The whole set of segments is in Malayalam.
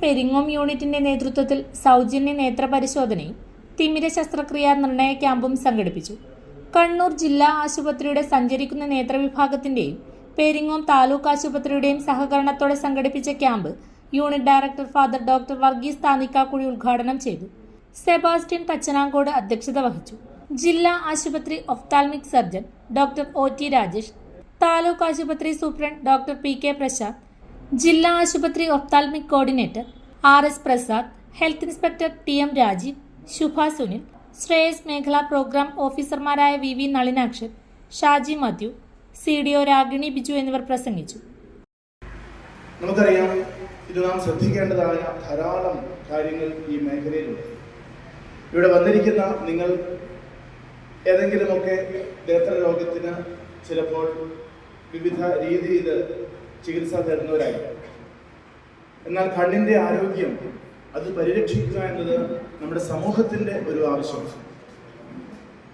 പെരിങ്ങോം യൂണിറ്റിന്റെ നേതൃത്വത്തിൽ സൗജന്യ നേത്ര പരിശോധനയും തിമിര ശസ്ത്രക്രിയാ നിർണയ ക്യാമ്പും സംഘടിപ്പിച്ചു. കണ്ണൂർ ജില്ലാ ആശുപത്രിയുടെ സഞ്ചരിക്കുന്ന നേത്രവിഭാഗത്തിന്റെയും പെരിങ്ങോം താലൂക്ക് ആശുപത്രിയുടെയും സഹകരണത്തോടെ സംഘടിപ്പിച്ച camp unit director father doctor Varghese Thanikkakuzhi ഉദ്ഘാടനം ചെയ്തു. സെബാസ്റ്റ്യൻ തച്ചനാങ്കോട് അധ്യക്ഷത വഹിച്ചു. ജില്ലാ ആശുപത്രി ophthalmic surgeon doctor O T Rajesh taluk ആശുപത്രി superintendent doctor P K Prasad ജില്ലാ ആശുപത്രി ophthalmic coordinator R S Prasad health inspector T M Rajeev Shubha Sunil Shreyas മേഖലാ പ്രോഗ്രാം ഓഫീസർമാരായ V V Nalinakshan Shaji Mathew C D O Ragini Biju എന്നിവർ പ്രസംഗിച്ചു. നമുക്കറിയാം ഇത് നാം ശ്രദ്ധിക്കേണ്ടതായ ധാരാളം കാര്യങ്ങൾ ഈ മേഖലയിലുണ്ട്. ഇവിടെ വന്നിരിക്കുന്ന നിങ്ങൾ ഏതെങ്കിലുമൊക്കെ നേത്രരോഗത്തിന് ചിലപ്പോൾ വിവിധ രീതിയിൽ ചികിത്സ തരുന്നവരായി. എന്നാൽ കണ്ണിന്റെ ആരോഗ്യം അത് പരിരക്ഷിക്കുക എന്നത് നമ്മുടെ സമൂഹത്തിന്റെ ഒരു ആവശ്യം.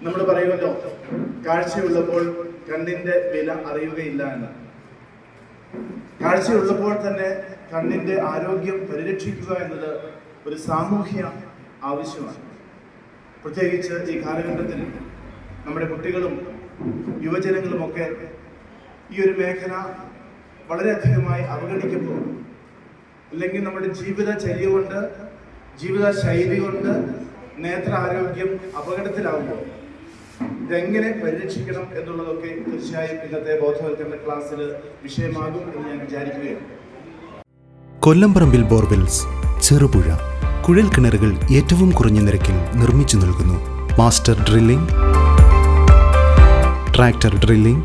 നമ്മൾ പറയുമല്ലോ കാഴ്ചയുള്ളപ്പോൾ കണ്ണിന്റെ വില അറിയുകയില്ല എന്ന്. കാഴ്ചയുള്ളപ്പോൾ തന്നെ കണ്ണിന്റെ ആരോഗ്യം പരിരക്ഷിക്കുക എന്നത് ഒരു സാമൂഹ്യ ആവശ്യമാണ്. പ്രത്യേകിച്ച് ഈ കാലഘട്ടത്തിൽ നമ്മുടെ കുട്ടികളും യുവജനങ്ങളുമൊക്കെ ഈ ഒരു മേഖല വളരെയധികമായി അവഗണിക്കപ്പെടും അല്ലെങ്കിൽ നമ്മുടെ ജീവിതചര്യ കൊണ്ട് ജീവിത ശൈലി കൊണ്ട് നേത്ര ആരോഗ്യം അപകടത്തിലാവുമ്പോൾ ഇതെങ്ങനെ പരിരക്ഷിക്കണം എന്നുള്ളതൊക്കെ തീർച്ചയായും ഇന്നത്തെ ബോധവൽക്കരണ ക്ലാസ്സിൽ വിഷയമാകും എന്ന് ഞാൻ വിചാരിക്കുകയാണ്. കൊല്ലംപറമ്പിൽ ബോർവെൽസ് ചെറുപുഴ കുഴൽ കിണറുകൾ ഏറ്റവും കുറഞ്ഞ നിരക്കിൽ നിർമ്മിച്ചു നൽകുന്നു. Master drilling tractor drilling